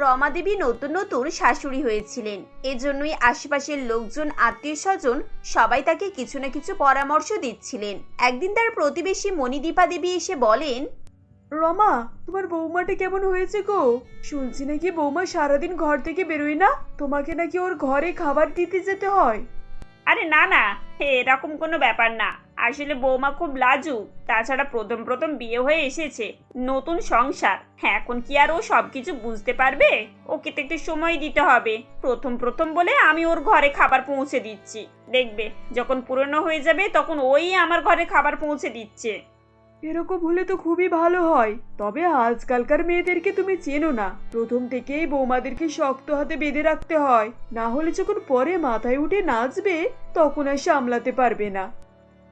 রমা দেবী নতুন নতুন শাশুড়ি হয়েছিলেন। এজন্যই আশেপাশের লোকজন আত্মীয় স্বজন সবাই তাকে কিছু না কিছু পরামর্শ দিচ্ছিলেন। একদিন তার প্রতিবেশী মণিদীপা দেবী এসে বলেন রমা তোমার বৌমাটা কেমন হয়েছে গো? শুনছি নাকি বৌমা সারাদিন ঘর থেকে বেরোয় না? তোমাকে নাকি ওর ঘরে খাবার দিতে যেতে হয়। আরে না না এরকম কোনো ব্যাপার না। আসলে বৌমা খুব লাজুক, তাছাড়া প্রথম প্রথম বিয়ে হয়ে এসেছে, নতুন সংসার হ্যাঁ এখন কি আর ও সবকিছু বুঝতে পারবে? ওকে তো একটু সময় দিতে হবে, প্রথম প্রথম বলে আমি ওর ঘরে খাবার পৌঁছে দিচ্ছি, দেখবে, যখন পুরনো হয়ে যাবে তখন ওই আমার ঘরে খাবার পৌঁছে দিচ্ছে। এরকম হলে তো খুবই ভালো হয়, তবে আজকালকার মেয়েদেরকে তুমি চেনো না, প্রথম থেকেই বৌমাদেরকে শক্ত হাতে বেঁধে রাখতে হয়, না হলে যখন পরে মাথায় উঠে নাচবে, তখন আর সামলাতে পারবে না।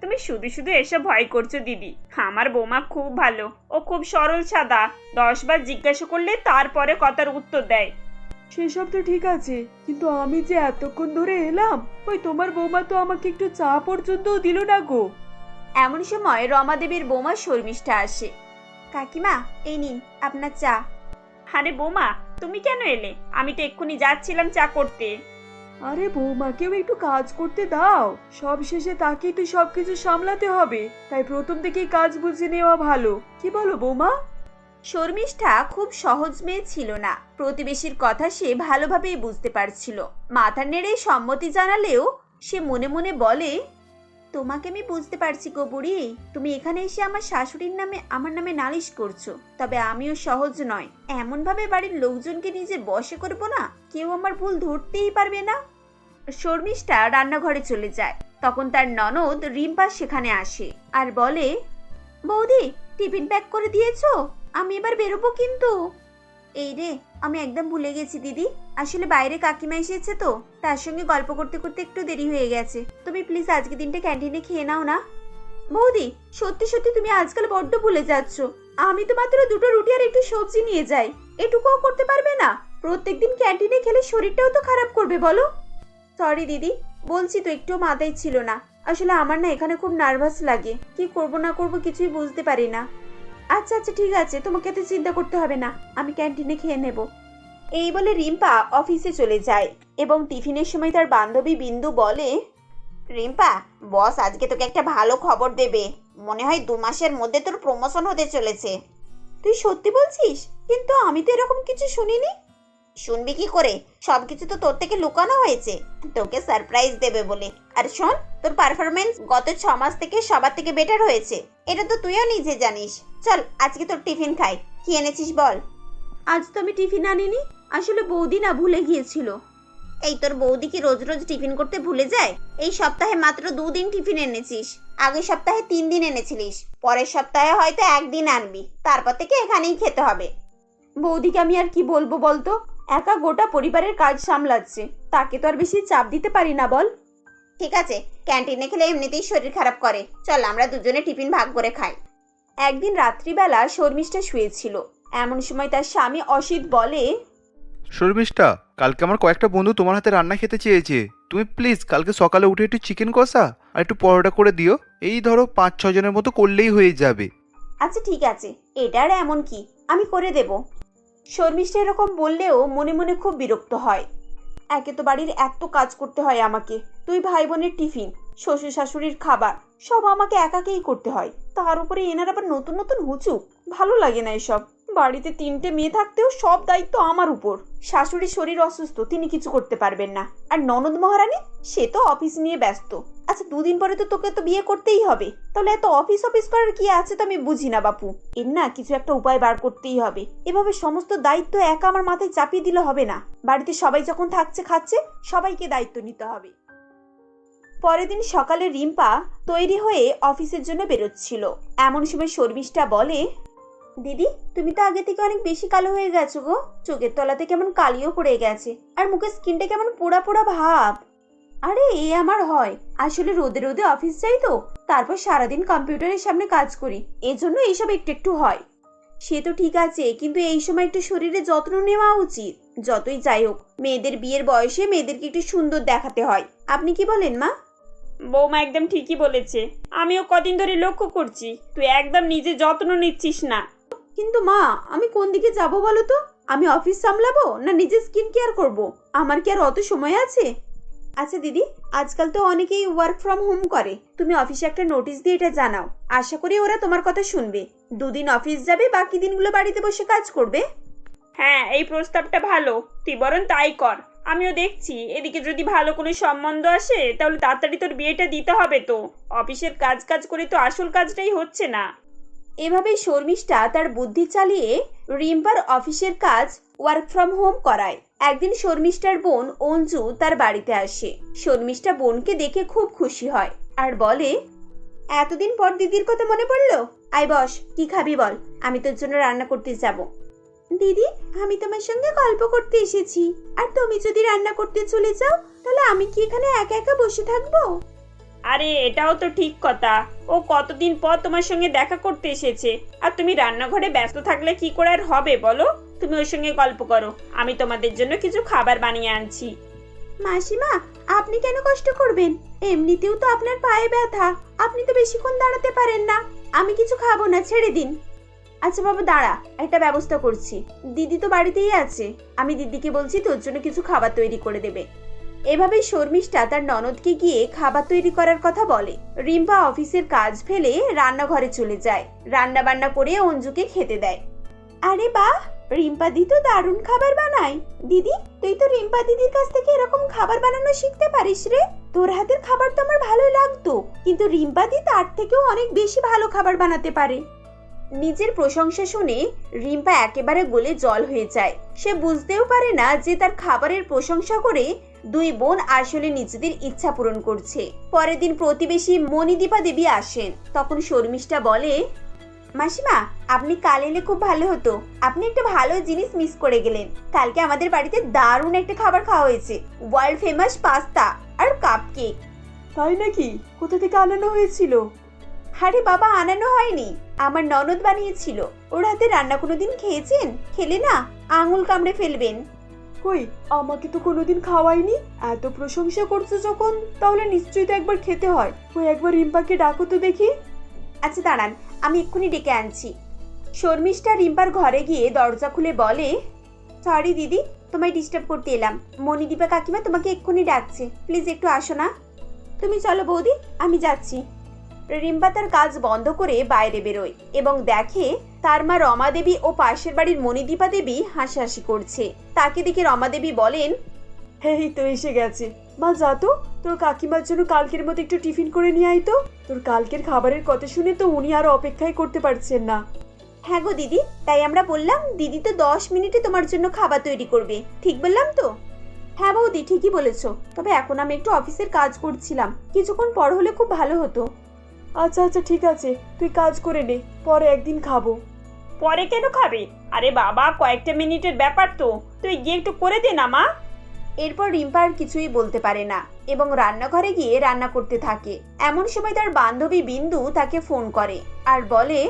তুমি শুধু শুধু এসব ভয় করছ দিদি। আমার বৌমা খুব ভালো। ও খুব সরল সাদা। দশ বার জিজ্ঞাসা করলে তারপরে কথার উত্তর দেয়। সেসব তো ঠিক আছে কিন্তু আমি যে এতক্ষণ ধরে এলাম ওই তোমার বৌমা তো আমাকে একটু চা পর্যন্তও দিল না গো। এমন সময় রমা দেবীর বৌমা শর্মিষ্ঠা আসে। কাকিমা এই নিন আপনার চা। আরে বৌমা তুমি কেন এলে? আমি তো এক্ষুনি যাচ্ছিলাম চা করতে। আরে বৌমাকেও একটু কাজ করতে দাও। সব শেষে তাকেই তো সবকিছু সামলাতে হবে। তাই প্রথম থেকেই কাজ বুঝে নেওয়া ভালো। কি বলো বৌমা? শর্মিষ্ঠা খুব সহজ মেয়ে ছিল না। প্রতিবেশীর কথা সে ভালোভাবেই বুঝতে পারছিল। মাথা নেড়ে সম্মতি জানালেও সে মনে মনে বলে তোমাকে আমি বুঝতে পারছি গো বুড়ি। তুমি এখানে এসে আমার শাশুড়ির নামে, আমার নামে নালিশ করছ। তবে আমিও সহজ নয়। এমন ভাবে বাড়ির লোকজনকে নিজের বশে করব না? কেউ আমার ভুল ধরতেই পারবে না? শর্মিষ্ঠা রান্নাঘরে চলে যায়। তখন তার ননদ রিম্পা সেখানে আসে আর বলে, বৌদি, টিফিন প্যাক করে দিয়েছ? আমি এবার বেরোবো কিন্তু? এই রে, আমি একদম ভুলে গেছি দিদি। আসলে বাইরে কাকিমা এসেছে তো, তার সঙ্গে গল্প করতে করতে একটু দেরি হয়ে গেছে। তুমি প্লিজ আজকে দিনটা ক্যান্টিনে খেয়ে নাও না। বৌদি, সত্যি সত্যি তুমি আজকাল বড্ড ভুলে যাচ্ছ। আমি তো মাত্র দুটো রুটি আর একটু সবজি নিয়ে যাই। এটুকুও করতে পারবে না। প্রত্যেকদিন ক্যান্টিনে খেলে শরীরটাও তো খারাপ করবে, বলো। সরি দিদি, বলছি তো একটু মাথায় ছিল না। আসলে আমার না এখানে খুব নার্ভাস লাগে। কি করব না করব কিছুই বুঝতে পারি না। আচ্ছা আচ্ছা ঠিক আছে। তোমাকে তো চিন্তা করতে হবে না। আমি ক্যান্টিনে খেয়ে নেব। এই বলে রিম্পা অফিসে চলে যায় এবং টিফিনের সময় তার বান্ধবী বিন্দু বলে, রিম্পা, বস আজকে তোকে একটা ভালো খবর দেবে। মনে হয় দু মাসের মধ্যে তোর প্রমোশন হতে চলেছে। তুই সত্যি বলছিস? কিন্তু আমি তো এরকম কিছু শুনিনি। শুনবি কি করে? সবকিছু তো তোর থেকে লুকানো হয়েছে। তোকে সারপ্রাইজ দেবে বলে। আর শোন, তোর পারফরমেন্স গত ছ মাস থেকে সবার থেকে বেটার হয়েছে। এটা তো তুইও নিজে জানিস। চল, আজকে তোর টিফিন খাই। কি এনেছিস বল? আজ তো আমি টিফিন আনিনি। আসলে বৌদি না ভুলে গিয়েছিল। এই তোর বৌদি কি রোজ রোজ টিফিন করতে ভুলে যায়? এই সপ্তাহে মাত্র দুদিন টিফিন এনেছিস আগের সপ্তাহে তিন দিন এনেছিলিস পরের সপ্তাহে হয়তো একদিন আনবি তারপর থেকে এখানেই খেতে হবে। বৌদিকে আমি আর কি বলব বলতো? একা গোটা পরিবারের কাজ সামলাচ্ছে তাকে তো আর বেশি চাপ দিতে পারি না বল। ঠিক আছে ক্যান্টিনে খেলে এমনিতেই শরীর খারাপ করে। চল আমরা দুজনে টিফিন ভাগ করে খাই। একদিন রাত্রিবেলা শর্মিষ্ঠা শুয়েছিল। এমন সময় তার স্বামী অসিত বলে শর্মিষ্ঠা, কালকে আমার কয়েকটা বন্ধু তোমার হাতে রান্না খেতে চেয়েছে। তুমি প্লিজ কালকে সকালে উঠে একটু চিকেন কষা আর একটু পরোটা করে দিও। এই ধরো পাঁচ ছ জনের মতো করলেই হয়ে যাবে। আচ্ছা ঠিক আছে। এটার এমন কি? আমি করে দেব। শর্মিষ্ঠা এরকম বললেও মনে মনে খুব বিরক্ত হয়। একে তো বাড়ির এত কাজ করতে হয় আমাকে। দুই ভাই বোনের টিফিন শ্বশুর শাশুড়ির খাবার, সব আমাকে একাকেই করতে হয়। তার উপরে এনার আবার নতুন নতুন হুচুক ভালো লাগে না এসব। বাড়িতে তিনটে মেয়ে থাকতেও সব দায়িত্ব আমার উপর। শাশুড়ির শরীর অসুস্থ, তিনি কিছু করতে পারবেন না। আর ননদ মহারানী, সে তো অফিস নিয়ে ব্যস্ত। আচ্ছা দুদিন পরে তো তোকে তো বিয়ে করতেই হবে। তাহলে এত অফিস অফিস করার কি আছে তো আমি বুঝি না, বাপু। এর না কিছু একটা উপায় বার করতেই হবে। এভাবে সমস্ত দায়িত্ব একা আমার মাথায় চাপিয়ে দিলে হবে না। বাড়িতে সবাই যখন থাকছে খাচ্ছে, সবাইকে দায়িত্ব নিতে হবে। পরের দিন সকালে রিম্পা তৈরি হয়ে অফিসের জন্য বেরোচ্ছিল। এমন সময় শর্মিষ্ঠা বলে দিদি, তুমি তো আগে থেকে অনেক বেশি কালো হয়ে গেছো গো। চোখের তলাতে কেমন কালিও পড়ে গেছে, আর মুখের স্কিনটা কেমন পোড়া পোড়া ভাব। আরে, এ আমার হয়। আসলে রোদে রোদে অফিস যাই তো, তারপর সারাদিন কম্পিউটারের সামনে কাজ করি, এজন্য এইসব একটু একটু হয়। সে তো ঠিক আছে, কিন্তু এই সময় একটু শরীরে যত্ন নেওয়া উচিত। যতই যাই হোক, মেয়েদের বিয়ের বয়সে মেয়েদেরকে একটু সুন্দর দেখাতে হয়। আপনি কি বলেন, মা? বৌমা একদম ঠিকই বলেছে। আমিও কদিন ধরে লক্ষ্য করছি, তুই একদম নিজে যত্ন নিচ্ছিস না। কিন্তু মা, আমি কোন দিকে যাব বলো তো আমি অফিস সামলাবো না নিজে স্কিন কেয়ার করব? আমার কি আর অত সময় আছে? আচ্ছা দিদি, আজকাল তো অনেকেই ওয়ার্ক ফ্রম হোম করে। তুমি অফিসে একটা নোটিশ দিয়ে এটা জানাও। আশা করি ওরা তোমার কথা শুনবে। দুদিন অফিস যাবে, বাকি দিনগুলো বাড়িতে বসে কাজ করবে। হ্যাঁ এই প্রস্তাবটা ভালো। তুই বরং তাই কর। আমিও দেখছি। এদিকে যদি ভালো কোনো সম্বন্ধ আসে, তাহলে তাড়াতাড়ি তোর বিয়েটা দিতে হবে তো। অফিসের কাজ কাজ করে তো আসল কাজটাই হচ্ছে না। এভাবেই শর্মিষ্ঠা তার বুদ্ধি চালিয়ে রিম্পার অফিসের কাজ ওয়ার্ক ফ্রম হোম করায়। একদিন শর্মিষ্ঠার বোন অঞ্জু তার বাড়িতে আসে। শর্মিষ্ঠা বোনকে দেখে খুব খুশি হয় আর বলে, এতদিন পর দিদির কথা মনে পড়ল? আই বস, কি খাবি বল? আমি তোর জন্য রান্না করতে যাব। দিদি, আমি তোমার সঙ্গে গল্প করতে এসেছি। আর তুমি যদি রান্না করতে চলে যাও, তাহলে আমি কি এখানে একা একা বসে থাকব? আরে, এটাও তো ঠিক কথা। ও কতদিন পর তোমার সঙ্গে দেখা করতে এসেছে? আর তুমি রান্নাঘরে ব্যস্ত থাকলে কি করে আর হবে, বলো? তুমি ওর সঙ্গে গল্প করো। আমি তোমাদের জন্য কিছু খাবার বানিয়ে আনছি। মাসিমা, আপনি কেন কষ্ট করবেন? এমনিতেও তো আপনার পায়ে ব্যথা। আপনি তো বেশিক্ষণ দাঁড়াতে পারেন না। আমি কিছু খাব না, ছেড়ে দিন। আচ্ছা বাবা, দাঁড়া, একটা ব্যবস্থা করছি। দিদি তো বাড়িতেই আছে। আমি দিদিকে বলছি তোর জন্য কিছু খাবার তৈরি করে দেবে। এভাবেই শর্মিষ্ঠা তার ননদকে গিয়ে খাবার তৈরি করার কথা বলে। রিম্পা অফিসের কাজ ফেলে রান্নাঘরে চলে যায়। রান্না বান্না করে অঞ্জুকে খেতে দেয়। আরে বাহ! রিম্পা দি তো দারুণ খাবার বানায়। দিদি, তুই তো রিম্পা দিদির কাছ থেকে এরকম খাবার বানানো শিখতে পারিস রে। তোর হাতের খাবার তো আমার ভালোই লাগতো। কিন্তু রিম্পা দি তার থেকেও অনেক বেশি ভালো খাবার বানাতে পারে। নিজের প্রশংসা শুনে রিম্পা একেবারে গলে জল হয়ে যায়। সে বুঝতেও পারে না যে তার খাবারের প্রশংসা করে দুই বোন আসলে নিজেদের ইচ্ছা পূরণ করছে। পরের দিন প্রতিবেশী মণিদীপা দেবী আসেন। তখন শর্মিষ্ঠা বলে মাসিমা আপনি কাল এলে খুব ভালো হতো। আপনি একটা ভালো জিনিস মিস করে গেলেন। কালকে আমাদের বাড়িতে দারুণ একটা খাবার খাওয়া হয়েছে। ওয়ার্ল্ড ফেমাস পাস্তা আর কাপ কেক তাই নাকি? কোথা থেকে আনানো হয়েছিল? আরে বাবা আনানো হয়নি। আমার ননদ বানিয়েছিল। ওর হাতে রান্না কোনোদিন খেয়েছেন? খেলে না? আঙুল কামড়ে ফেলবেন। কই, আমাকে তো কোনোদিন খাওয়াইনি এত প্রশংসা করছ যখন, তাহলে নিশ্চয়ই তো একবার খেতে হয়। ওই একবার রিম্পাকে ডাকো তো দেখি। আচ্ছা দাঁড়ান, আমি এক্ষুনি ডেকে আনছি। শর্মিষ্ঠা রিম্পার ঘরে গিয়ে দরজা খুলে বলে, সরি দিদি, তোমায় ডিস্টার্ব করতে এলাম। মণিদীপা কাকিমা তোমাকে এক্ষুনি ডাকছে। প্লিজ একটু আসো না। তুমি চলো বৌদি, আমি যাচ্ছি। রিম্পা তার কাজ বন্ধ করে বাইরে বেরোয় এবং দেখে তার মা রমা দেবী ও পাশের বাড়ির মণিদীপা দেবী হাসাহাসি করছে। তাকে দেখে রমা দেবী বলেন এই তো এসে গেছে। মা যা তো। তোর কাকিমার জন্য কালকের মতো একটু টিফিন করে নিয়ে আয় তো। তোর কালকের খাবারের কথা শুনে তো উনি আর অপেক্ষাই করতে পারছেন না। হ্যাঁ গো দিদি তাই আমরা বললাম দিদি তো দশ মিনিটে তোমার জন্য খাবার তৈরি করবে। ঠিক বললাম তো? হ্যাঁ বৌদি ঠিকই বলেছ। তবে এখন আমি একটু অফিসের কাজ করছিলাম। কিছুক্ষণ পর হলে খুব ভালো হতো। আচ্ছা আচ্ছা ঠিক আছে। তুই কাজ করে নে পরে একদিন খাব। পরে কেন খাবে? আরে বাবা কয়েকটা মিনিটের ব্যাপার তো। তুই গিয়ে একটু করে দে না মা। এরপর রিম্পা আর কিছুই বলতে পারে না এবং রান্নাঘরে গিয়ে রান্না করতে থাকে। এমন সময় তার বান্ধবী বিন্দু তাকে ফোন করে আর বলে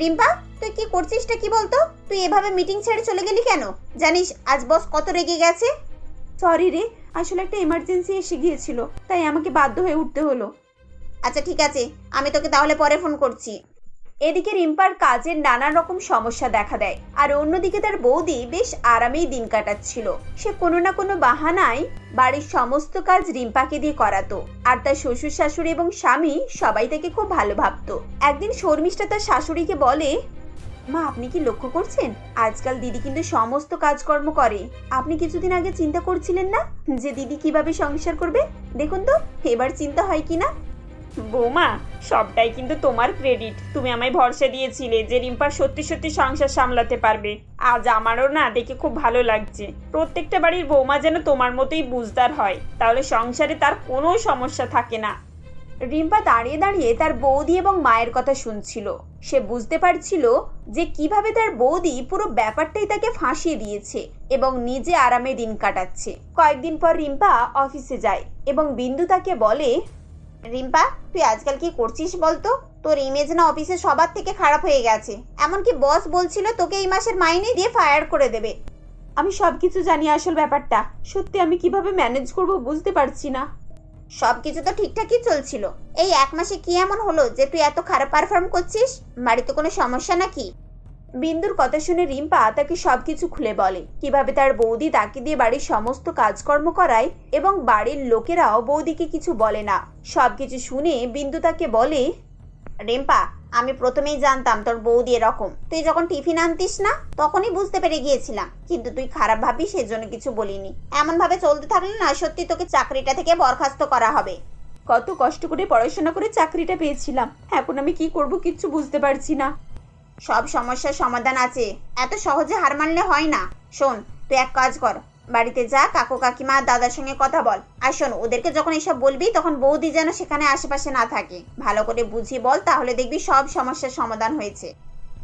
রিম্পা তুই কি করছিসটা কি বলতো? তুই এভাবে মিটিং ছেড়ে চলে গেলি কেন? জানিস আজ বস কত রেগে গেছে? সরি রে আসলে একটা এমার্জেন্সি এসে গিয়েছিল তাই আমাকে বাধ্য হয়ে উঠতে হলো। আচ্ছা ঠিক আছে। আমি তোকে তাহলে পরে ফোন করছি। এদিকে রিম্পার কাজের নানা রকম সমস্যা দেখা দেয়। আর অন্যদিকে তার বৌদি বেশ আরামেই দিন কাটাচ্ছিল। সে কোনো না কোনো বাহানায় বাড়ির সমস্ত কাজ রিম্পাকে দিয়ে করাতো। আর তার শ্বশুর, শাশুড়ি এবং স্বামী সবাই তাকে খুব ভালো ভাবতো। একদিন শর্মিষ্ঠা তার শাশুড়িকে বলে, মা, আপনি কি লক্ষ্য করছেন? আজকাল দিদি কিন্তু সমস্ত কাজকর্ম করে। আপনি কিছুদিন আগে চিন্তা করছিলেন না যে দিদি কীভাবে সংসার করবে? দেখুন তো, এবার চিন্তা হয় কি না? বৌমা, সবটাই কিন্তু তোমার ক্রেডিট তুমি আমায় ভরসা দিয়েছিলে যে রিম্পা সত্যি সত্যি সংসার সামলাতে পারবে। আজ আমারও না দেখে খুব ভালো লাগছে। প্রত্যেকটা বাড়ির বৌমা যেন তোমার মতোই বুঝদার হয়, তাহলে সংসারে তার কোনো সমস্যা থাকে না। রিম্পা দাঁড়িয়ে দাঁড়িয়ে তার বৌদি এবং মায়ের কথা শুনছিল। সে বুঝতে পারছিল যে কীভাবে তার বৌদি পুরো ব্যাপারটাই তাকে ফাঁসিয়ে দিয়েছে এবং নিজে আরামে দিন কাটাচ্ছে। কয়েকদিন পর রিম্পা অফিসে যায় এবং বিন্দু তাকে বলে রিম্পা তুই আজকাল কি করছিস বলতো? তোর ইমেজ না অফিসে সবার থেকে খারাপ হয়ে গেছে। এমনকি বস বলছিল তোকে এই মাসের মাইনে দিয়ে ফায়ার করে দেবে। আমি সবকিছু জানি আসল ব্যাপারটা। সত্যি আমি কীভাবে ম্যানেজ করব বুঝতে পারছি না। সবকিছু তো ঠিকঠাকই চলছিল। এই এক মাসে কি এমন হলো যে তুই এত খারাপ পারফর্ম করছিস? বাড়িতে কোনো সমস্যা নাকি? বিন্দুর কথা শুনে রিম্পা তাকে সবকিছু খুলে বলে। কীভাবে তার বৌদি তাকে দিয়ে বাড়ির সমস্ত কাজকর্ম করায় এবং বাড়ির লোকেরাও বৌদিকে কিছু বলে না। সবকিছু শুনে বিন্দু তাকে বলে, রিম্পা, আমি প্রথমেই জানতাম তোর বৌদি এরকম। তুই যখন টিফিন আনতিস না, তখনই বুঝতে পেরে গিয়েছিলাম। কিন্তু তুই খারাপ ভাবি, সেজন্য কিছু বলিনি। এমন ভাবে চলতে থাকলে না সত্যি তোকে চাকরিটা থেকে বরখাস্ত করা হবে। কত কষ্ট করে পড়াশোনা করে চাকরিটা পেয়েছিলাম। এখন আমি কি করব কিচ্ছু বুঝতে পারছি না। সব সমস্যার সমাধান আছে। এত সহজে হার মানলে হয় না। শোন, তুই এক কাজ কর। বাড়িতে যা, কাকু কাকিমা, দাদার সঙ্গে কথা বল। আর শোন, ওদেরকে যখন এসব বলবি, তখন বৌদি যেন সেখানে আশেপাশে না থাকে। ভালো করে বুঝিয়ে বল, তাহলে দেখবি সব সমস্যার সমাধান হয়েছে।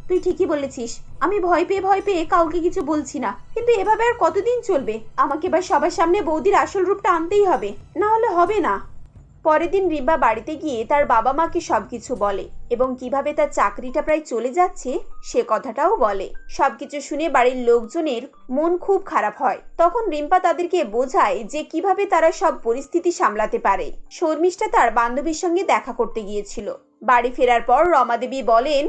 তুই ঠিকই বলেছিস। আমি ভয় পেয়ে ভয় পেয়ে কাউকে কিছু বলছি না। কিন্তু এভাবে আর কতদিন চলবে? আমাকে এবার সবার সামনে বৌদির আসল রূপটা আনতেই হবে। না হলে হবে না। পরের দিন রিম্বা বাড়িতে গিয়ে তার বাবা মাকে সবকিছু বলে এবং কীভাবে তার চাকরিটা প্রায় চলে যাচ্ছে সে কথাটাও বলে। সবকিছু শুনে বাড়ির লোকজনের মন খুব খারাপ হয়। তখন রিম্পা তাদেরকে বোঝায় যে কীভাবে তারা সব পরিস্থিতি সামলাতে পারে। শর্মিষ্ঠা তার বান্ধবীর সঙ্গে দেখা করতে গিয়েছিল। বাড়ি ফেরার পর রমাদেবী বলেন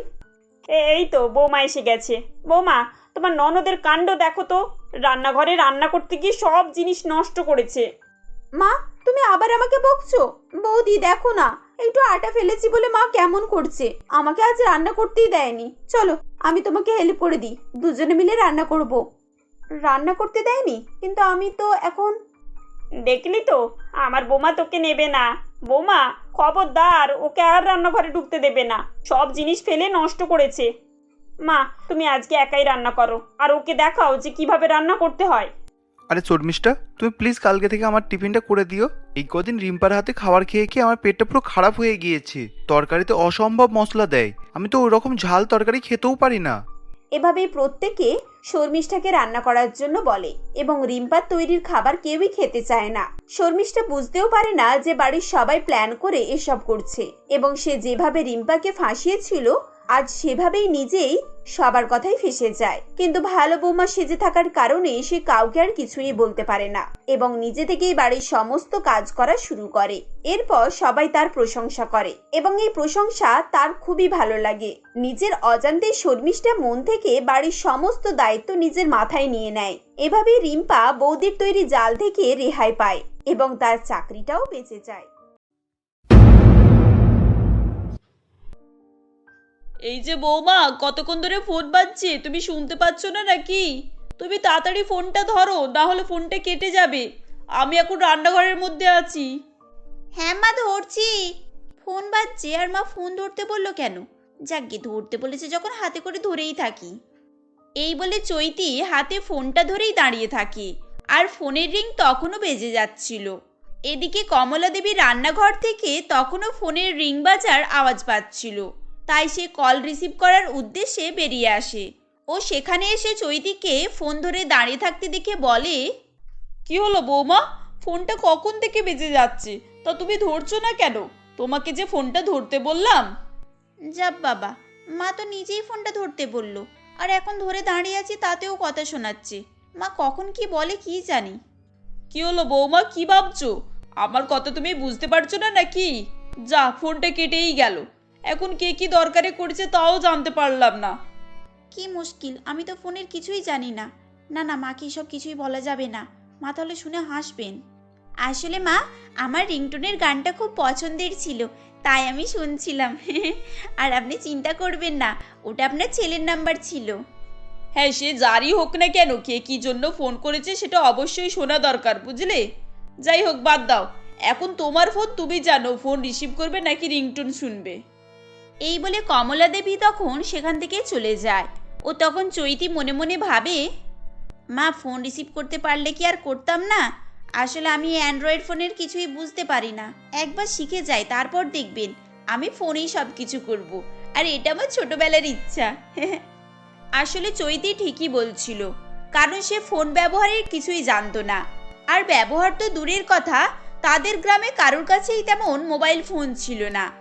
এই তো, বৌমা এসে গেছে। বৌমা, তোমার ননদের কাণ্ড দেখো তো। রান্নাঘরে রান্না করতে গিয়ে সব জিনিস নষ্ট করেছে। মা, তুমি আবার আমাকে বকছো? বৌদি, দেখো না, একটু আটা ফেলেছি বলে মা কেমন করছে? আমাকে আজ রান্না করতেই দেয়নি। চলো, আমি তোমাকে হেল্প করে দিই। দুজনে মিলে রান্না করব। রান্না করতে দেয়নি? কিন্তু আমি তো এখন দেখলি তো, আমার বোমা তোকে নেবে না। বৌমা, খবরদার, ওকে আর রান্নাঘরে ঢুকতে দেবে না। সব জিনিস ফেলে নষ্ট করেছে। মা, তুমি আজকে একাই রান্না করো। আর ওকে দেখাও যে কীভাবে রান্না করতে হয়। আরে শর্মিষ্ঠা তুমি প্লিজ কালকে থেকে আমার টিফিনটা করে দিও। এই কদিন রিম্পার হাতে খাবার খেয়ে খেয়ে আমার পেটটা পুরো খারাপ হয়ে গিয়েছে। তরকারিতে অসম্ভব মশলা দেয়। আমি তো ওরকম ঝাল তরকারি খেতেও পারি না। এভাবেই প্রত্যেকে শর্মিষ্ঠাকে রান্না করার জন্য বলে এবং রিম্পার তৈরির খাবার কেউই খেতে চায় না। শর্মিষ্ঠা বুঝতেও পারে না যে বাড়ির সবাই প্ল্যান করে এসব করছে এবং সে যেভাবে রিম্পাকে ফাঁসিয়েছিল আজ সেভাবেই নিজেই সবার কথাই ফেসে যায়। কিন্তু ভালো বৌমা সেজে থাকার কারণে সে কাউকে আর কিছুই বলতে পারে না এবং নিজে থেকেই বাড়ির সমস্ত কাজ করা শুরু করে। এরপর সবাই তার প্রশংসা করে এবং এই প্রশংসা তার খুবই ভালো লাগে। নিজের অজান্তে শর্মিষ্ঠা মন থেকে বাড়ির সমস্ত দায়িত্ব নিজের মাথায় নিয়ে নেয়। এভাবেই রিম্পা বৌদির তৈরি জাল থেকে রেহাই পায় এবং তার চাকরিটাও বেঁচে যায়। এই যে বৌমা, কতক্ষণ ধরে ফোন বাজছে? তুমি শুনতে পাচ্ছ না নাকি? তুমি তাড়াতাড়ি ফোনটা ধরো, না হলে ফোনটা কেটে যাবে। আমি এখন রান্নাঘরের মধ্যে আছি। হ্যাঁ মা, ধরছি। ফোন বাজছে, আর মা ফোন ধরতে বলল কেন? যাক যাকে ধরতে বলেছে যখন হাতে করে ধরেই থাকি। এই বলে চৈতি হাতে ফোনটা ধরেই দাঁড়িয়ে থাকে, আর ফোনের রিং তখনও বেজে যাচ্ছিল। এদিকে কমলা দেবী রান্নাঘর থেকে তখনও ফোনের রিং বাজার আওয়াজ পাচ্ছিল। তাই সে কল রিসিভ করার উদ্দেশ্যে বেরিয়ে আসে। ও সেখানে এসে চৈতিকে ফোন ধরে দাঁড়িয়ে থাকতে দেখে বলে কি হলো বৌমা? ফোনটা কখন থেকে বেজে যাচ্ছে? তা তুমি ধরছো না কেন? তোমাকে যে ফোনটা ধরতে বললাম? যাব বাবা মা তো নিজেই ফোনটা ধরতে বলল। আর এখন ধরে দাঁড়িয়ে আছি তাতেও কথা শোনাচ্ছে। মা কখন কি বলে কি জানি। কি হলো বৌমা? কি ভাবছ? আমার কথা তুমি বুঝতে পারছ না নাকি? যা ফোনটা কেটেই গেল। এখন কে কি দরকারে করেছে তাও জানতে পারলাম না। কি মুশকিল আমি তো ফোনের কিছুই জানি না। না না মাকে এসব কিছুই বলা যাবে না। মা তাহলে শুনে হাসবেন। আসলে মা আমার রিংটোনের গানটা খুব পছন্দের ছিল তাই আমি শুনছিলাম। আর আপনি চিন্তা করবেন না ওটা আপনার ছেলের নাম্বার ছিল। হ্যাঁ সে যারই হোক না কেন কে কি জন্য ফোন করেছে সেটা অবশ্যই শোনা দরকার বুঝলে? যাই হোক বাদ দাও। এখন তোমার ফোন তুমি জানো ফোন রিসিভ করবে নাকি রিংটোন শুনবে? এই বলে কমলা দেবী তখন সেখান থেকে চলে যায়। ও তখন চৈতি মনে মনে ভাবে, মা ফোন রিসিভ করতে পারলে কি আর করতাম না? আসলে আমি অ্যান্ড্রয়েড ফোনের কিছুই বুঝতে পারি না। একবার শিখে যাই, তারপর দেখবেন। আমি ফোনেই সব কিছু করব। আর এটা আমার ছোটবেলার ইচ্ছা। আসলে চৈতি ঠিকই বলছিল, কারণ সে ফোন ব্যবহারের কিছুই জানতো না। আর ব্যবহার তো দূরের কথা, তাদের গ্রামে কারোর কাছেই তেমন মোবাইল ফোন ছিল না।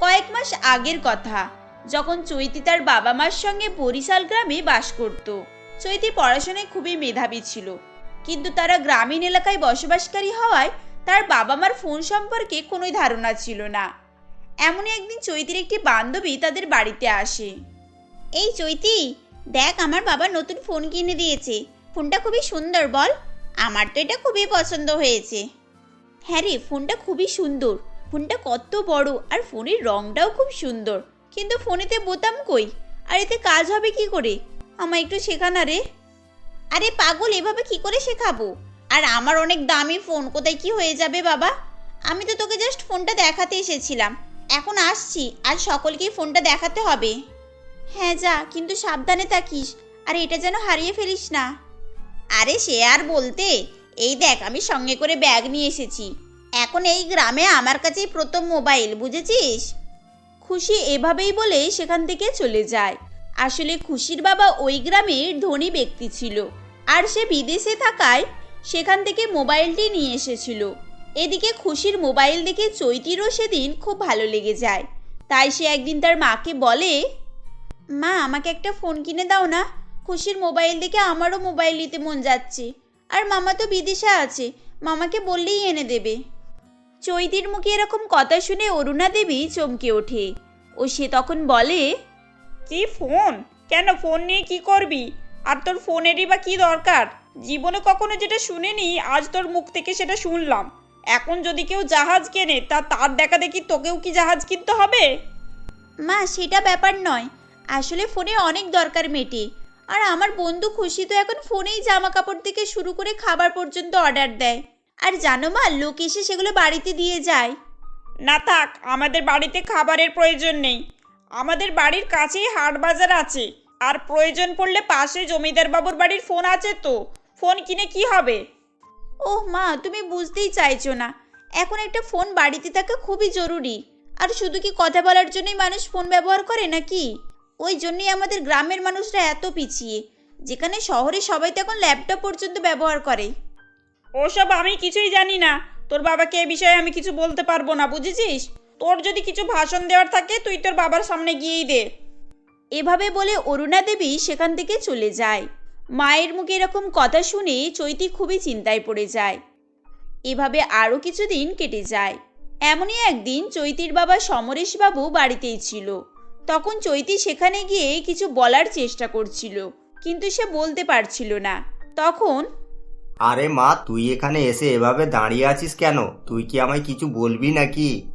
কয়েক মাস আগের কথা। যখন চৈতি তার বাবা মার সঙ্গে বরিশাল গ্রামে বাস করত। চৈতি পড়াশোনায় খুবই মেধাবী ছিল। কিন্তু তারা গ্রামীণ এলাকায় বসবাসকারী হওয়ায় তার বাবা মার ফোন সম্পর্কে কোনোই ধারণা ছিল না। এমনই একদিন চৈতির একটি বান্ধবী তাদের বাড়িতে আসে। এই চৈতি, দেখ আমার বাবা নতুন ফোন কিনে দিয়েছে। ফোনটা খুবই সুন্দর বল। আমার তো এটা খুবই পছন্দ হয়েছে। হ্যাঁ রে, ফোনটা খুবই সুন্দর। ফোনটা কত বড়, আর ফোনের রংটাও খুব সুন্দর। কিন্তু ফোনেতে বোতাম কই? আর এতে কাজ হবে কি করে? আমায় একটু শেখানা রে। আরে পাগল, এভাবে কি করে শেখাবো? আর আমার অনেক দামি ফোন, কোথায় কি হয়ে যাবে বাবা? আমি তো তোকে জাস্ট ফোনটা দেখাতে এসেছিলাম। এখন আসছি আর সকলকেই ফোনটা দেখাতে হবে। হ্যাঁ যা, কিন্তু সাবধানে থাকিস, আর এটা যেন হারিয়ে ফেলিস না। আরে সে আর বলতে, এই দেখ, আমি সঙ্গে করে ব্যাগ নিয়ে এসেছি। এখন এই গ্রামে আমার কাছেই প্রথম মোবাইল, বুঝেছিস? খুশি এভাবেই বলে সেখান থেকে চলে যায়। আসলে খুশির বাবা ওই গ্রামের ধনী ব্যক্তি ছিল আর সে বিদেশে থাকায় সেখান থেকে মোবাইলটি নিয়ে এসেছিল। এদিকে খুশির মোবাইল দেখে চৈতিরও সেদিন খুব ভালো লেগে যায়। তাই সে একদিন তার মাকে বলে, মা, আমাকে একটা ফোন কিনে দাও না। খুশির মোবাইল দেখে আমারও মোবাইল নিতে মন যাচ্ছে। আর মামা তো বিদেশে আছে, মামাকে বললেই এনে দেবে। চৈতির মুখে এরকম কথা শুনে অরুণা দেবী চমকে ওঠে ও সে তখন বলে কি ফোন? কেন ফোন নিয়ে কি করবি? আর তোর ফোনেরই বা কি দরকার? জীবনে কখনো যেটা শুনিনি আজ তোর মুখ থেকে সেটা শুনলাম। এখন যদি কেউ জাহাজ কেনে তা তার দেখা দেখি তোকেও কি জাহাজ কিনতে হবে? মা সেটা ব্যাপার নয়। আসলে ফোনে অনেক দরকার মেটে আর আমার বন্ধু খুশি তো এখন ফোনেই জামা কাপড় থেকে শুরু করে খাবার পর্যন্ত অর্ডার দেয়। আর জানো মা লোক এসে সেগুলো বাড়িতে দিয়ে যায়। না থাক আমাদের বাড়িতে খাবারের প্রয়োজন নেই। আমাদের বাড়ির কাছেই হাট বাজার আছে। আর প্রয়োজন পড়লে পাশে জমিদার বাবুর বাড়ির ফোন আছে তো। ফোন কিনে কি হবে? ওহ মা তুমি বুঝতেই চাইছো না। এখন একটা ফোন বাড়িতে থাকা খুবই জরুরি। আর শুধু কি কথা বলার জন্যই মানুষ ফোন ব্যবহার করে নাকি? ওই জন্যই আমাদের গ্রামের মানুষরা এত পিছিয়ে। যেখানে শহরে সবাই তো এখন ল্যাপটপ পর্যন্ত ব্যবহার করে। ওসব আমি কিছুই জানি না। তোর বাবাকে এ বিষয়ে আমি কিছু বলতে পারব না, বুঝেছিস? তোর যদি কিছু ভাষণ দেওয়ার থাকে, তুই তোর বাবার সামনে গিয়েই দে। এভাবে বলে অরুণা দেবী সেখান থেকে চলে যায়। মায়ের মুখে এরকম কথা শুনে চৈতি খুবই চিন্তায় পড়ে যায়। এভাবে আরও কিছুদিন কেটে যায়। এমনই একদিন চৈতির বাবা সমরেশবাবু বাড়িতেই ছিল। তখন চৈতি সেখানে গিয়ে কিছু বলার চেষ্টা করছিল, কিন্তু সে বলতে পারছিল না। তখন আরে মা তুই এখানে এসে এভাবে দাঁড়িয়ে আছিস কেন? তুই কি আমায় কিছু বলবি নাকি?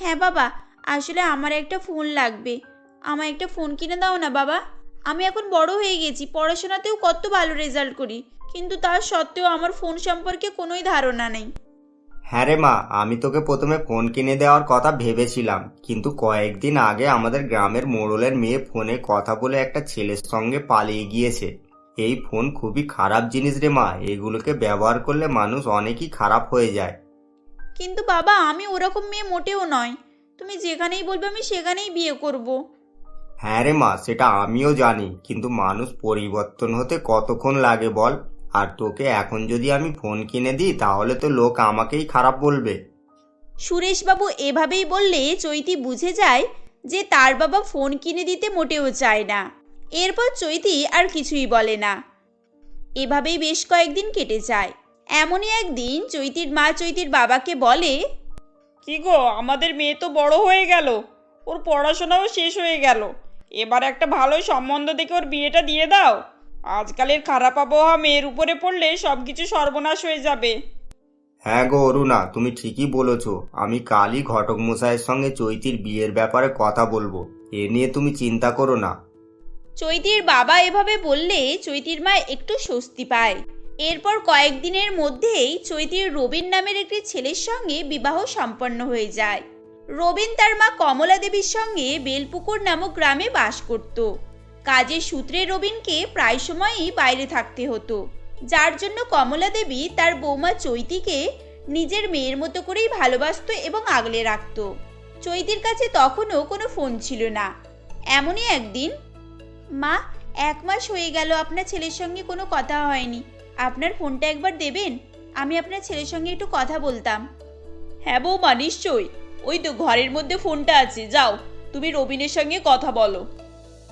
হ্যাঁ বাবা আসলে আমার একটা ফোন লাগবে। আমার একটা ফোন কিনে দাও না বাবা। আমি এখন বড় হয়ে গেছি পড়াশোনাতেও কত ভালো রেজাল্ট করি। কিন্তু তার সত্ত্বেও আমার ফোন সম্পর্কে কোনোই ধারণা নেই। হ্যাঁ রে মা আমি তোকে প্রথমে ফোন কিনে দেওয়ার কথা ভেবেছিলাম। কিন্তু কয়েকদিন আগে আমাদের গ্রামের মোড়লের মেয়ে ফোনে কথা বলে একটা ছেলের সঙ্গে পালিয়ে গিয়েছে। এই ফোন খুবই খারাপ জিনিস রে মা এগুলোকে ব্যবহার করলে মানুষ অনেকই খারাপ হয়ে যায়। কিন্তু বাবা আমি ওরকম মেয়ে মোটেও নয়। তুমি যেখানেই বলবে আমি সেখানেই বিয়ে করব। হ্যাঁ রে মা সেটা আমিও জানি কিন্তু মানুষ পরিবর্তন হতে কতক্ষণ লাগে বল? আর তোকে এখন যদি আমি ফোন কিনে দিই তাহলে তো লোক আমাকেই খারাপ বলবে। সুরেশবাবু এভাবেই বললে চৈতি বুঝে যায় যে তার বাবা ফোন কিনে দিতে মোটেও চায় না। এরপর চৈতি আর কিছুই বলে না। এভাবেই বেশ কয়েকদিন কেটে যায়। এমনই একদিন চৈতির মা চৈতির বাবাকে বলে কি গো আমাদের মেয়ে তো বড় হয়ে গেল। ওর পড়াশোনাও শেষ হয়ে গেল। এবার একটা ভালো সম্বন্ধ দেখে ওর বিয়েটা দিয়ে দাও। আজকালের খারাপ আবহাওয়া মেয়ের উপরে পড়লে সব কিছু সর্বনাশ হয়ে যাবে। হ্যাঁ গো অরুণা তুমি ঠিকই বলেছ। আমি কালই ঘটক মশাইয়ের সঙ্গে চৈতির বিয়ের ব্যাপারে কথা বলব। এ নিয়ে তুমি চিন্তা করো না। চৈতির বাবা এভাবে বললে চৈতির মা একটু স্বস্তি পায়। এরপর কয়েকদিনের মধ্যেই চৈতির রবিন নামের একটি ছেলের সঙ্গে বিবাহ সম্পন্ন হয়ে যায়। রবিন তার মা কমলা দেবীর সঙ্গে বেলপুকুর নামক গ্রামে বাস করত। কাজের সূত্রে রবিনকে প্রায় সময়ই বাইরে থাকতে হতো। যার জন্য কমলা দেবী তার বৌমা চৈতিকে নিজের মেয়ের মতো করেই ভালোবাসতো এবং আগলে রাখত। চৈতির কাছে তখনও কোনো ফোন ছিল না। এমনই একদিন মা, এক মাস হয়ে গেল আপনার ছেলের সঙ্গে কোনো কথা হয়নি। আপনার ফোনটা একবার দেবেন? আমি আপনার ছেলের সঙ্গে একটু কথা বলতাম। হ্যাঁ বৌমা, নিশ্চয়ই। ওই তো ঘরের মধ্যে ফোনটা আছে, যাও। তুমি রবিনের সঙ্গে কথা বলো।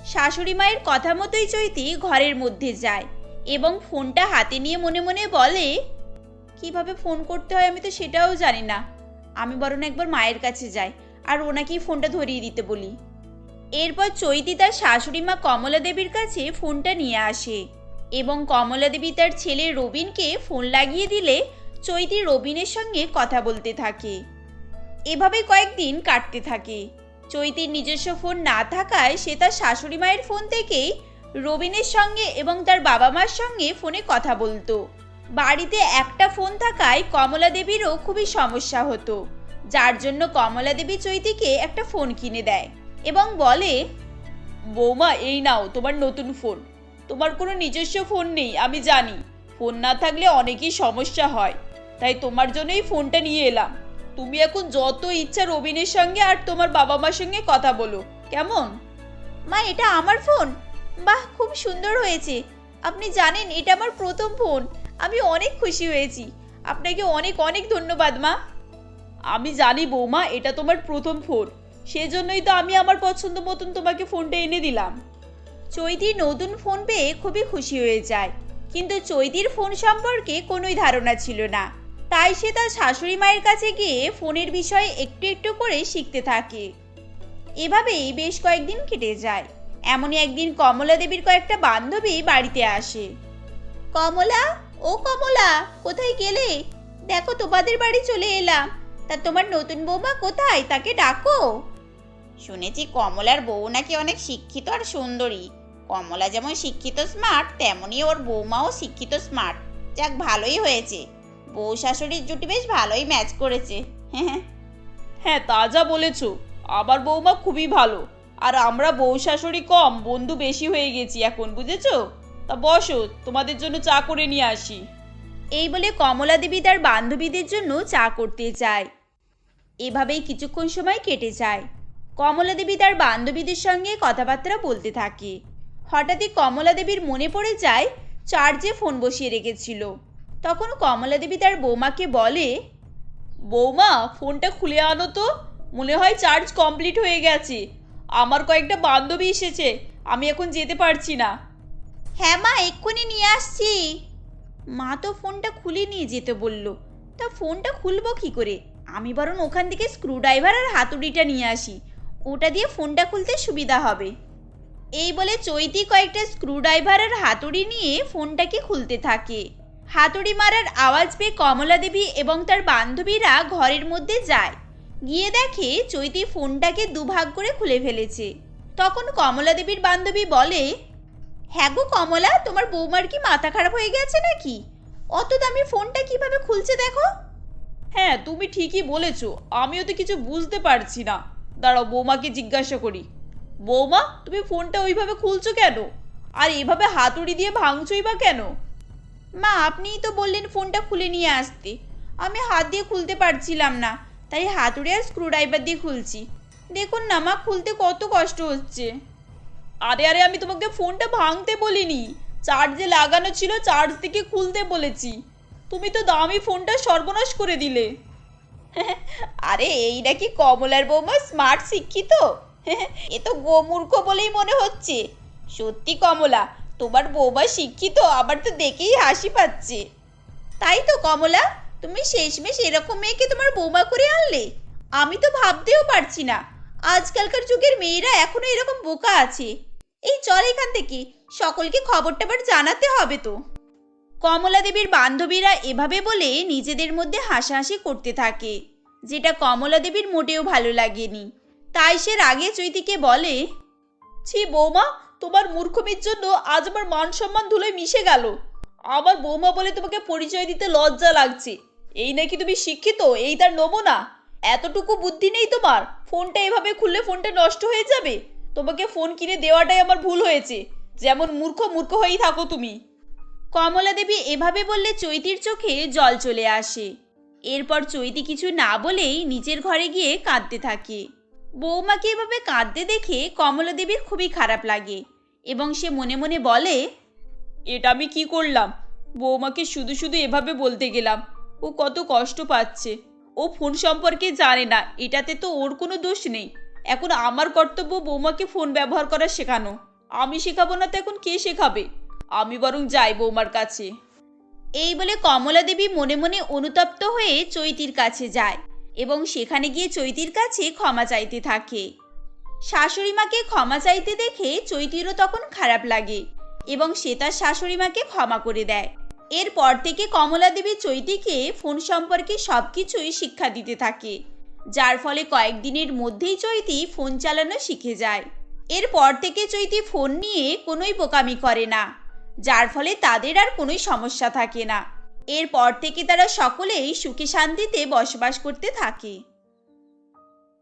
শাশুড়ি মায়ের কথা মতোই চৈতি ঘরের মধ্যে যায় এবং ফোনটা হাতে নিয়ে মনে মনে বলে, কীভাবে ফোন করতে হয় আমি তো সেটাও জানি না। আমি বরং একবার মায়ের কাছে যাই, আর ওনাকেই ফোনটা ধরিয়ে দিতে বলি। এরপর চৈতি তার শাশুড়ি মা কমলা দেবীর কাছে ফোনটা নিয়ে আসে এবং কমলা দেবী তার ছেলে রবিনকে ফোন লাগিয়ে দিলে চৈতি রবিনের সঙ্গে কথা বলতে থাকে। এভাবে কয়েকদিন কাটতে থাকে। চৈতির নিজস্ব ফোন না থাকায় সে তার শাশুড়ি মায়ের ফোন থেকেই রবিনের সঙ্গে এবং তার বাবা মার সঙ্গে ফোনে কথা বলতো। বাড়িতে একটা ফোন থাকায় কমলা দেবীরও খুবই সমস্যা হতো, যার জন্য কমলা দেবী চৈতিকে একটা ফোন কিনে দেয়। এবং বলে, বৌমা, এই নাও তোমার নতুন ফোন। তোমার কোনো নিজস্ব ফোন নেই, আমি জানি। ফোন না থাকলে অনেকই সমস্যা হয়। তাই তোমার জন্যই ফোনটা নিয়ে এলাম। তুমি এখন যত ইচ্ছা রবিনের সঙ্গে আর তোমার বাবা মার সঙ্গে কথা বলো। কেমন? মা, এটা আমার ফোন। বাহ, খুব সুন্দর হয়েছে। আপনি জানেন, এটা আমার প্রথম ফোন। আমি অনেক খুশি হয়েছি। আপনাকে অনেক অনেক ধন্যবাদ, মা। আমি জানি বৌমা, এটা তোমার প্রথম ফোন। সেজন্যই তো আমি আমার পছন্দ মতন তোমাকে ফোনটা এনে দিলাম। চৈতি নতুন ফোন পেয়ে খুবই খুশি হয়ে যায়। কিন্তু চৈতির ফোন সম্পর্কে কোনোই ধারণা ছিল না। তাই সে তার শাশুড়ি মায়ের কাছে গিয়ে ফোনের বিষয়ে একটু একটু করে শিখতে থাকে। এভাবেই বেশ কয়েকদিন কেটে যায়। এমনই একদিন কমলা দেবীর কয়েকটা বান্ধবী বাড়িতে আসে। কমলা? ও কমলা, কোথায় গেলে? দেখো তোমাদের বাড়ি চলে এলাম। তা তোমার নতুন বৌমা কোথায়? তাকে ডাকো। শুনেছি কমলার বউ নাকি অনেক শিক্ষিত আর সুন্দরী। কমলা যেমন শিক্ষিত স্মার্ট তেমনই ওর বৌমাও শিক্ষিত স্মার্ট যাক ভালোই হয়েছে। বউ শাশুড়ির জুটি বেশ ভালোই ম্যাচ করেছে। হ্যাঁ তা যা বলেছ। আবার বৌমা খুবই ভালো। আর আমরা বউ শাশুড়ি কম বন্ধু বেশি হয়ে গেছি এখন বুঝেছ? তা বসো তোমাদের জন্য চা করে নিয়ে আসি। এই বলে কমলা দেবী তার বান্ধবীদের জন্য চা করতে চায় এভাবেই কিছুক্ষণ সময় কেটে যায়। কমলা দেবী তার বান্ধবীদের সঙ্গে কথাবার্তা বলতে থাকে। হঠাৎই কমলা দেবীর মনে পড়ে যায় চার্জে ফোন বসিয়ে রেখেছিল। তখন কমলা দেবী তার বৌমাকে বলে বৌমা ফোনটা খুলে আনো তো। মনে হয় চার্জ কমপ্লিট হয়ে গেছে। আমার কয়েকটা বান্ধবী এসেছে। আমি এখন যেতে পারছি না। হ্যাঁ মা এক্ষুনি নিয়ে আসছি। মা তো ফোনটা খুলে নিয়ে যেতে বলল। তা ফোনটা খুলবো কি করে? আমি বরং ওখান থেকে স্ক্রুড্রাইভার আর হাতুড়িটা নিয়ে আসি। ওটা দিয়ে ফোনটা খুলতে সুবিধা হবে। এই বলে চৈতি কয়েকটা স্ক্রুড্রাইভার আর হাতুড়ি নিয়ে ফোনটাকে খুলতে থাকে। হাতুড়ি মারার আওয়াজ পেয়ে কমলা দেবী এবং তার বান্ধবীরা ঘরের মধ্যে যায়। গিয়ে দেখে চৈতি ফোনটাকে দুভাগ করে খুলে ফেলেছে। তখন কমলা দেবীর বান্ধবী বলে হ্যাঁ গো কমলা, তোমার বৌমার কি মাথা খারাপ হয়ে গেছে নাকি? অত দামি ফোনটা কীভাবে খুলছে দেখো? হ্যাঁ তুমি ঠিকই বলেছ। আমিও তো কিছু বুঝতে পারছি না। দাঁড়াও, বৌমাকে জিজ্ঞাসা করি। বৌমা, তুমি ফোনটা ওইভাবে খুলছো কেন? আর এভাবে হাতুড়ি দিয়ে ভাঙছই বা কেন? মা, আপনিই তো বললেন ফোনটা খুলে নিয়ে আসতে। আমি হাত দিয়ে খুলতে পারছিলাম না, তাই হাতুড়ি আর স্ক্রুড্রাইভার দিয়ে খুলছি। দেখুন না মা, খুলতে কত কষ্ট হচ্ছে। আরে আরে, আমি তোমাকে ফোনটা ভাঙতে বলিনি। চার্জে লাগানো ছিল, চার্জ থেকে খুলতে বলেছি। তুমি তো দামি ফোনটা সর্বনাশ করে দিলে। আরে, এই নাকি কমলার বৌমা স্মার্ট শিক্ষিত? এ তো গোমূর্খ বলেই মনে হচ্ছে। সত্যি কমলা, তোমার বৌমা শিক্ষিত আমার তো দেখেই হাসি পাচ্ছে। তাই তো কমলা, তুমি শেষমেশ এরকম মেয়েকে তোমার বৌমা করে আনলে? আমি তো ভাবতেও পারছি না। আজকালকার যুগের মেয়েরা এখনও এরকম বোকা আছে। এই চল এখান থেকে, সকলকে খবর টবর জানাতে হবে তো। কমলা দেবীর বান্ধবীরা এভাবে বলে নিজেদের মধ্যে হাসাহাসি করতে থাকে। যেটা কমলা দেবীর মোটেও ভালো লাগেনি। তাই সে রাগে চৈতিকে বলে, ছি বৌমা, তোমার মূর্খমির জন্য আজ আমার মান সম্মান ধুলোয় মিশে গেল। আমার বৌমা বলে তোমাকে পরিচয় দিতে লজ্জা লাগছে। এই নাকি তুমি শিক্ষিত, এই তার নমুনা। এতটুকু বুদ্ধি নেই তোমার। ফোনটা এভাবে খুললে ফোনটা নষ্ট হয়ে যাবে। তোমাকে ফোন কিনে দেওয়াটাই আমার ভুল হয়েছে। যেমন মূর্খ মূর্খ হয়েই থাকো তুমি। কমলা দেবী এভাবে বললে চৈতির চোখে জল চলে আসে। এরপর চৈতি কিছু না বলেই নিজের ঘরে গিয়ে কাঁদতে থাকে। বৌমাকে এভাবে কাঁদতে দেখে কমলা দেবীর খুবই খারাপ লাগে এবং সে মনে মনে বলে, এটা আমি কি করলাম? বৌমাকে শুধু শুধু এভাবে বলতে গেলাম। ও কত কষ্ট পাচ্ছে। ও ফোন সম্পর্কে জানে না, এটাতে তো ওর কোনো দোষ নেই। এখন আমার কর্তব্য বৌমাকে ফোন ব্যবহার করা শেখানো। আমি শেখাবো না তো এখন কে শেখাবে? আমি বরং যাই বৌমার কাছে। এই বলে কমলা দেবী মনে মনে অনুতপ্ত হয়ে চৈতির কাছে যায় এবং সেখানে গিয়ে চৈতির কাছে ক্ষমা চাইতে থাকে। শাশুড়ি মাকে ক্ষমা চাইতে দেখে চৈতিরও তখন খারাপ লাগে এবং সে তার শাশুড়ি মাকে ক্ষমা করে দেয়। এরপর থেকে কমলা দেবী চৈতিকে ফোন সম্পর্কে সব কিছুই শিক্ষা দিতে থাকে, যার ফলে কয়েকদিনের মধ্যেই চৈতি ফোন চালানো শিখে যায়। এরপর থেকে চৈতি ফোন নিয়ে কোনোই বোকামি করে না। যার ফলে তাদের আর কোনো সমস্যা থাকে না। এরপর থেকে তারা সকলেই সুখে শান্তিতে বসবাস করতে থাকে।